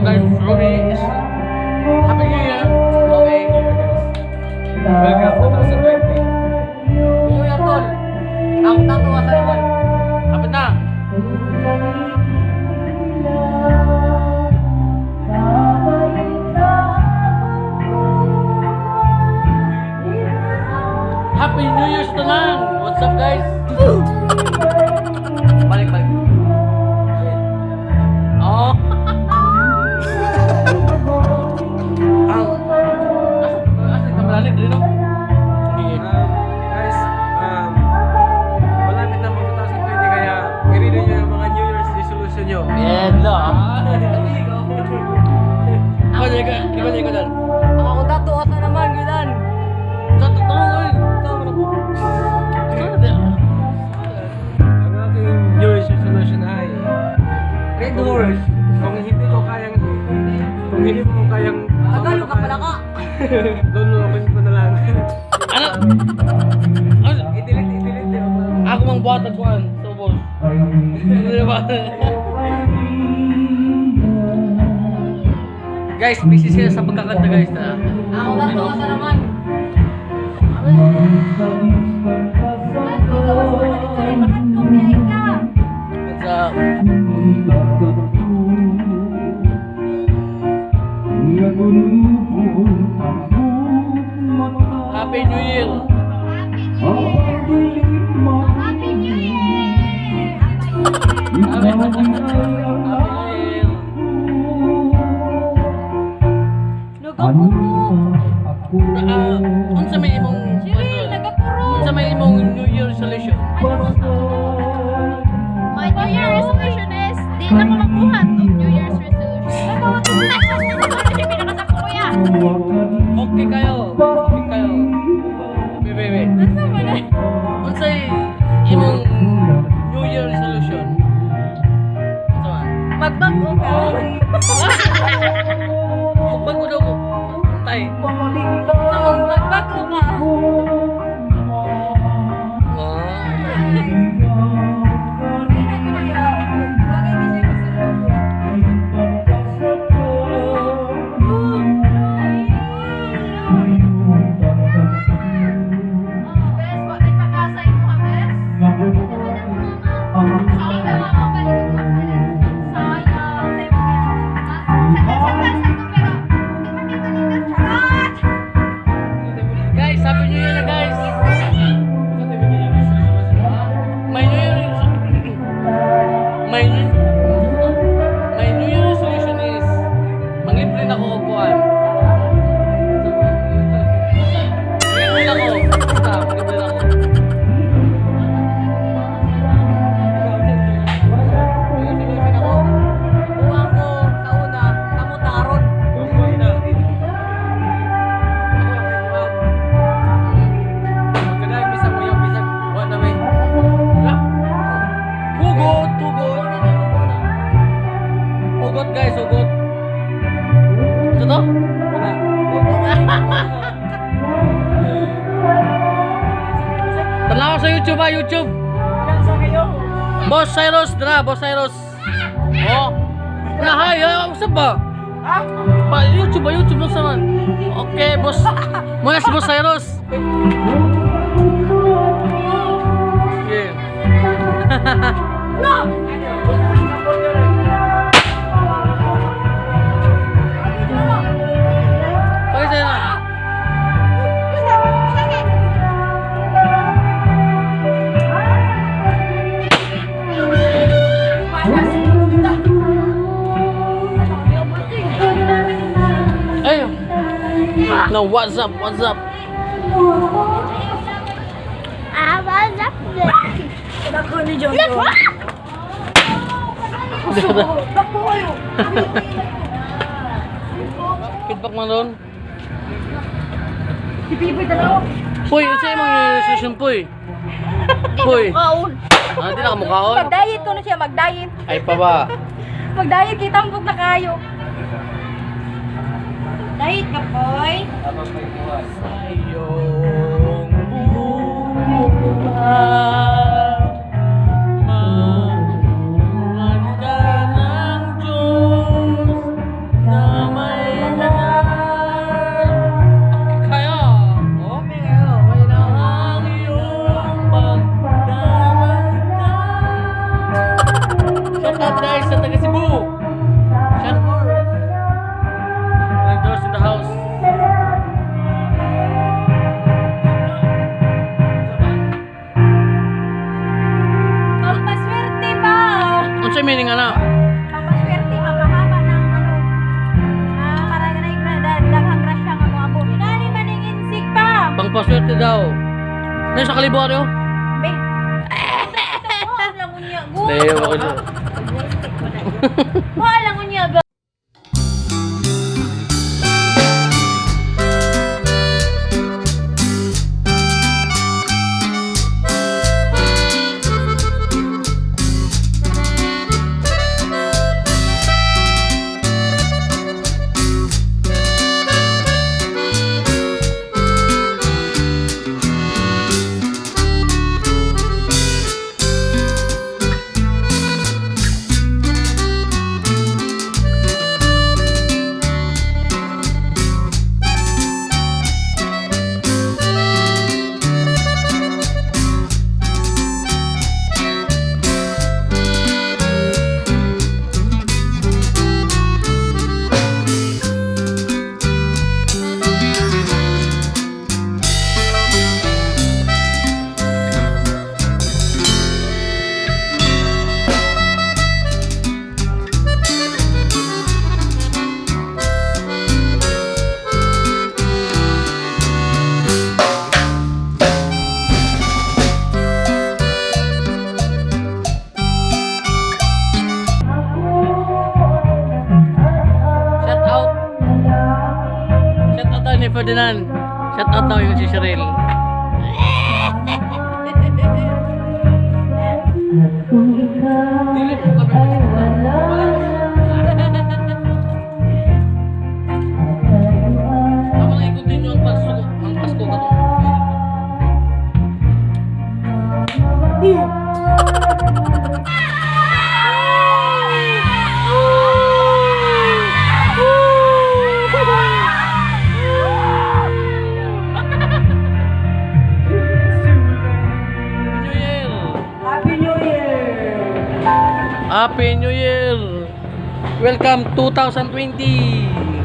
up guys? Ruby is lulukin ko na lang. Ano? Ano? I-delete yun. Ako mang buhat at kuhan. So, boss. Ano ba? guys, busy sila sa pagkakanta guys na. Ang akong tatawa sa naman. What's up? Happy New Year! Happy New Year! Happy, Happy New Year! Ah, unsa may imong Cyril, nagapuro. unsa may imong New Year resolution? My New Year resolution is, di na ko magbuhat New Year's resolution. Hindi pinakasap ko kuya. Okay Sa YouTube ah, YouTube. Boss Cyrus, dra, Boss Cyrus. Oh. Nahay, ay, usap ba? Pa, YouTube ba, YouTube lang saman. Okay, boss. Muna si Boss Cyrus. No, what's up? What's up? Ah, what's up? Dako ni John. Feedback mo doon. Si Pipoy dalawa. Puy, ano sa'yo mga resolution, Puy? Puy. Kaon. Ah, di na kamukhaon? Mag-diet ko na siya, mag-diet. Ay pa ba? Mag-diet kita ambog na kayo. Diet ka, boy. Sayong buhay paswerte daw. Nay, sa kalibuan niyo? Be. Oh, alam mo niya. Go. Nay, ako siya. Wala niya ba? Welcome 2020!